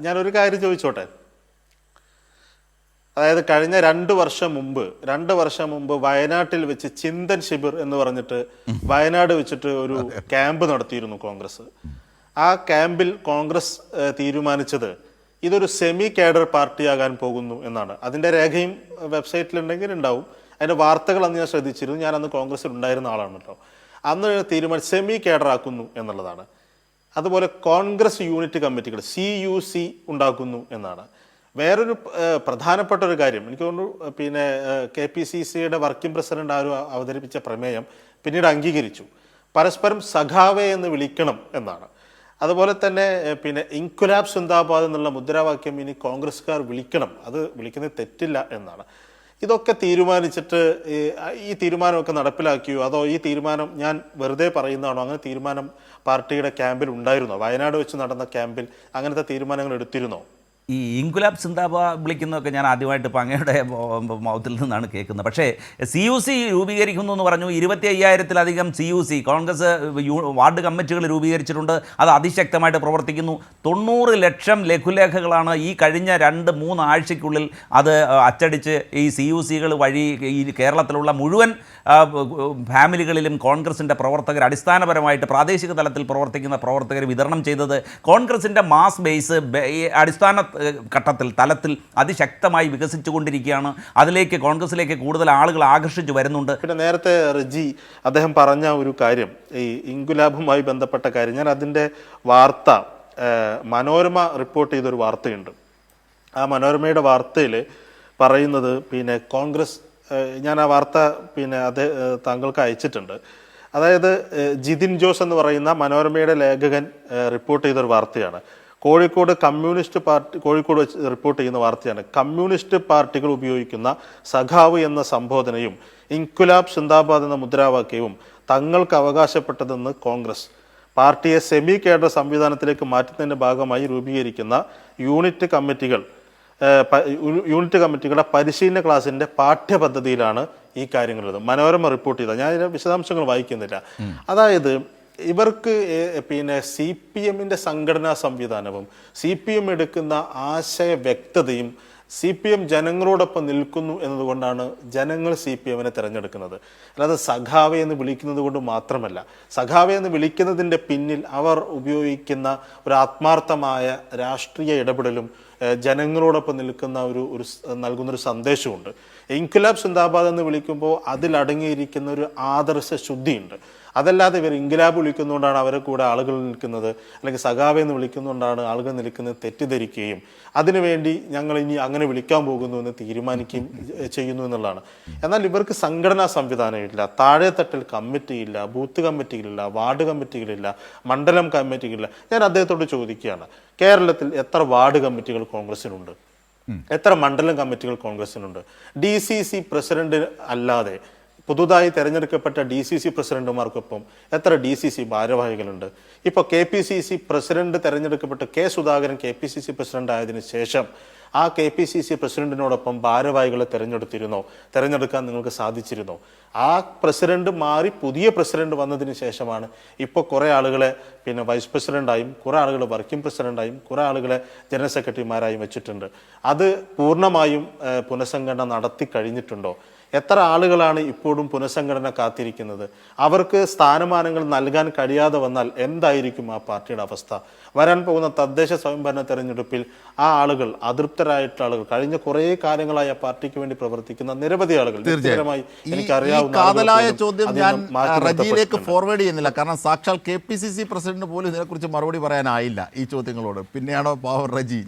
ഞാനൊരു കാര്യം ചോദിച്ചോട്ടെ? അതായത് കഴിഞ്ഞ രണ്ട് വർഷം മുമ്പ് രണ്ട് വർഷം മുമ്പ് വയനാട്ടിൽ വെച്ച് ചിന്തൻ ശിബിർ എന്ന് പറഞ്ഞിട്ട് വയനാട് വെച്ചിട്ട് ഒരു ക്യാമ്പ് നടത്തിയിരുന്നു കോൺഗ്രസ്. ആ ക്യാമ്പിൽ കോൺഗ്രസ് തീരുമാനിച്ചത് ഇതൊരു സെമി കാഡർ പാർട്ടിയാകാൻ പോകുന്നു എന്നാണ്. അതിന്റെ രേഖയും വെബ്സൈറ്റിലുണ്ടെങ്കിൽ ഉണ്ടാവും. അതിന്റെ വാർത്തകൾ അന്ന് ഞാൻ ശ്രദ്ധിച്ചിരുന്നു. ഞാൻ അന്ന് കോൺഗ്രസിൽ ഉണ്ടായിരുന്ന ആളാണല്ലോ അന്ന് തീരുമാനം സെമി കാഡർ ആക്കുന്നു എന്നുള്ളതാണ്. അതുപോലെ കോൺഗ്രസ് യൂണിറ്റ് കമ്മിറ്റികൾ സി യു സി ഉണ്ടാക്കുന്നു എന്നാണ്. വേറൊരു പ്രധാനപ്പെട്ട ഒരു കാര്യം എനിക്ക് തോന്നുന്നു പിന്നെ കെ പി സി സിയുടെ വർക്കിംഗ് പ്രസിഡന്റ് ആരും അവതരിപ്പിച്ച പ്രമേയം പിന്നീട് അംഗീകരിച്ചു. പരസ്പരം സഖാവെ എന്ന് വിളിക്കണം എന്നാണ്. അതുപോലെ തന്നെ പിന്നെ ഇൻകുലാബ് സുന്ദാബാദ് എന്നുള്ള മുദ്രാവാക്യം ഇനി കോൺഗ്രസ്സുകാർ വിളിക്കണം. അത് വിളിക്കുന്നത് തെറ്റില്ല എന്നാണ്. ഇതൊക്കെ തീരുമാനിച്ചിട്ട് ഈ തീരുമാനമൊക്കെ നടപ്പിലാക്കിയോ? അതോ ഈ തീരുമാനം ഞാൻ വെറുതെ പറയുന്നതാണോ? അങ്ങനെ തീരുമാനം പാർട്ടിയുടെ ക്യാമ്പിൽ ഉണ്ടായിരുന്നോ? വയനാട് വെച്ച് നടന്ന ക്യാമ്പിൽ അങ്ങനത്തെ തീരുമാനങ്ങൾ എടുത്തിരുന്നോ? ഈ ഇൻകുലാബ് സിന്താബ വിളിക്കുന്നതൊക്കെ ഞാൻ ആദ്യമായിട്ട് ഇപ്പോൾ അങ്ങയുടെ മൗത്തിൽ നിന്നാണ് കേൾക്കുന്നത്. പക്ഷേ സി യു സി രൂപീകരിക്കുന്നു എന്ന് പറഞ്ഞു. ഇരുപത്തി അയ്യായിരത്തിലധികം C U C Congress ward കമ്മിറ്റികൾ രൂപീകരിച്ചിട്ടുണ്ട്. അത് അതിശക്തമായിട്ട് പ്രവർത്തിക്കുന്നു. തൊണ്ണൂറ് ലക്ഷം ലഘുലേഖകളാണ് ഈ കഴിഞ്ഞ രണ്ട് മൂന്ന് ആഴ്ചയ്ക്കുള്ളിൽ അത് അച്ചടിച്ച് ഈ സി യു സികൾ വഴി ഈ കേരളത്തിലുള്ള മുഴുവൻ ഫാമിലികളിലും കോൺഗ്രസിന്റെ പ്രവർത്തകർ അടിസ്ഥാനപരമായിട്ട് പ്രാദേശിക തലത്തിൽ പ്രവർത്തിക്കുന്ന പ്രവർത്തകർ വിതരണം ചെയ്തത് കോൺഗ്രസിന്റെ മാസ് ബേസ് അടിസ്ഥാന ഘട്ടത്തിൽ തലത്തിൽ അതിശക്തമായി വികസിച്ചുകൊണ്ടിരിക്കുകയാണ്. അതിലേക്ക് കോൺഗ്രസിലേക്ക് കൂടുതൽ ആളുകൾ ആകർഷിച്ചു വരുന്നുണ്ട്. പിന്നെ നേരത്തെ റിജി അദ്ദേഹം പറഞ്ഞ ഒരു കാര്യം ഈ ഇൻകുലാബുമായി ബന്ധപ്പെട്ട കാര്യം. ഞാൻ അതിന്റെ വാർത്ത മനോരമ റിപ്പോർട്ട് ചെയ്തൊരു വാർത്തയുണ്ട്. ആ മനോരമയുടെ വാർത്തയിൽ പറയുന്നത് പിന്നെ കോൺഗ്രസ് ഞാൻ ആ വാർത്ത പിന്നെ അത് താങ്കൾക്ക് അയച്ചിട്ടുണ്ട്. അതായത് ജിതിൻ ജോസ് എന്ന് പറയുന്ന മനോരമയുടെ ലേഖകൻ റിപ്പോർട്ട് ചെയ്തൊരു വാർത്തയാണ്. കോഴിക്കോട് കമ്മ്യൂണിസ്റ്റ് പാർട്ടി കോഴിക്കോട് വെച്ച് റിപ്പോർട്ട് ചെയ്യുന്ന വാർത്തയാണ്. കമ്മ്യൂണിസ്റ്റ് പാർട്ടികൾ ഉപയോഗിക്കുന്ന സഖാവ് എന്ന സംബോധനയും ഇൻകുലാബ് സിന്ദാബാദ് എന്ന മുദ്രാവാക്യവും തങ്ങൾക്ക് അവകാശപ്പെട്ടതെന്ന് കോൺഗ്രസ്. പാർട്ടിയെ സെമി കേഡർ സംവിധാനത്തിലേക്ക് മാറ്റുന്നതിന്റെ ഭാഗമായി രൂപീകരിക്കുന്ന യൂണിറ്റ് കമ്മിറ്റികൾ യൂണിറ്റ് കമ്മിറ്റികളുടെ പരിശീലന ക്ലാസിന്റെ പാഠ്യപദ്ധതിയിലാണ് ഈ കാര്യങ്ങളുള്ളത്. മനോരമ റിപ്പോർട്ട് ചെയ്ത ഞാൻ വിശദാംശങ്ങൾ വായിക്കുന്നില്ല. അതായത് ഇവർക്ക് പിന്നെ സി പി എമ്മിന്റെ സംഘടനാ സംവിധാനവും സി പി എം എടുക്കുന്ന ആശയ വ്യക്തതയും സി പി എം ജനങ്ങളോടൊപ്പം നിൽക്കുന്നു എന്നതുകൊണ്ടാണ് ജനങ്ങൾ സി പി എമ്മിനെ തിരഞ്ഞെടുക്കുന്നത്. അല്ലാതെ സഖാവെ എന്ന് വിളിക്കുന്നത് കൊണ്ട് മാത്രമല്ല സഖാവെ എന്ന് വിളിക്കുന്നതിന്റെ പിന്നിൽ അവർ ഉപയോഗിക്കുന്ന ഒരു ആത്മാർത്ഥമായ രാഷ്ട്രീയ ഇടപെടലും ജനങ്ങളോടൊപ്പം നിൽക്കുന്ന ഒരു ഒരു നൽകുന്നൊരു സന്ദേശമുണ്ട് ഇൻകുലാബ് സിന്ദാബാദ് എന്ന് വിളിക്കുമ്പോൾ അതിലടങ്ങിയിരിക്കുന്ന ഒരു ആദർശ ശുദ്ധിയുണ്ട് അതല്ലാതെ ഇവർ ഇൻകുലാബ് വിളിക്കുന്നതുകൊണ്ടാണ് അവരെ കൂടെ ആളുകൾ നിൽക്കുന്നത് അല്ലെങ്കിൽ സഖാവ എന്ന് വിളിക്കുന്നതുകൊണ്ടാണ് ആളുകൾ നിൽക്കുന്നത് തെറ്റിദ്ധരിക്കുകയും അതിനുവേണ്ടി ഞങ്ങൾ ഇനി അങ്ങനെ വിളിക്കാൻ പോകുന്നു എന്ന് തീരുമാനിക്കുകയും ചെയ്യുന്നു എന്നുള്ളതാണ്. എന്നാൽ ഇവർക്ക് സംഘടനാ സംവിധാനമില്ല താഴെത്തട്ടിൽ കമ്മിറ്റിയില്ല ബൂത്ത് കമ്മിറ്റികളില്ല വാർഡ് കമ്മിറ്റികളില്ല മണ്ഡലം കമ്മിറ്റികളില്ല ഞാൻ അദ്ദേഹത്തോട് ചോദിക്കുകയാണ് കേരളത്തിൽ എത്ര വാർഡ് കമ്മിറ്റികൾ കോൺഗ്രസിനുണ്ട്? എത്ര മണ്ഡലം കമ്മിറ്റികൾ കോൺഗ്രസിനുണ്ട്? ഡി സി സി പ്രസിഡന്റ് അല്ലാതെ പുതുതായി തെരഞ്ഞെടുക്കപ്പെട്ട ഡി സി സി പ്രസിഡന്റുമാർക്കൊപ്പം എത്ര ഡി സി സി ഭാരവാഹികളുണ്ട്? ഇപ്പോൾ K P C C president തെരഞ്ഞെടുക്കപ്പെട്ട K Sudhakaran K P C C president ആയതിനു ശേഷം ആ കെ പി സി സി പ്രസിഡന്റിനോടൊപ്പം ഭാരവാഹികളെ തെരഞ്ഞെടുത്തിരുന്നോ? തെരഞ്ഞെടുക്കാൻ നിങ്ങൾക്ക് സാധിച്ചിരുന്നോ? ആ പ്രസിഡന്റ് മാറി പുതിയ പ്രസിഡന്റ് വന്നതിന് ശേഷമാണ് ഇപ്പോൾ കുറേ ആളുകളെ പിന്നെ വൈസ് പ്രസിഡന്റായും കുറേ ആളുകൾ വർക്കിംഗ് പ്രസിഡന്റായും കുറേ ആളുകളെ ജനറൽ സെക്രട്ടറിമാരായും വെച്ചിട്ടുണ്ട്. അത് പൂർണമായും പുനഃസംഘടന നടത്തി കഴിഞ്ഞിട്ടുണ്ടോ? എത്ര ആളുകളാണ് ഇപ്പോഴും പുനഃസംഘടന കാത്തിരിക്കുന്നത്? അവർക്ക് സ്ഥാനമാനങ്ങൾ നൽകാൻ കഴിയാതെ വന്നാൽ എന്തായിരിക്കും ആ പാർട്ടിയുടെ അവസ്ഥ? വരാൻ പോകുന്ന തദ്ദേശ സ്വയംഭരണ തെരഞ്ഞെടുപ്പിൽ ആ ആളുകൾ അതൃപ്തരായിട്ടുള്ള ആളുകൾ കഴിഞ്ഞ കുറേ കാലങ്ങളായി ആ പാർട്ടിക്ക് വേണ്ടി പ്രവർത്തിക്കുന്ന നിരവധി ആളുകൾ. തീർച്ചയായും. എനിക്കറിയാവുന്ന കാതലായ ചോദ്യം ഞാൻ റജിയിലേക്ക്. ഫോർവേഡ് ചെയ്യുന്നില്ല. കാരണം സാക്ഷാൽ K P C C president പോലും ഇതിനെക്കുറിച്ച് മറുപടി പറയാനായില്ല ഈ ചോദ്യങ്ങളോട്. പിന്നെയാണോ പാവം റജി?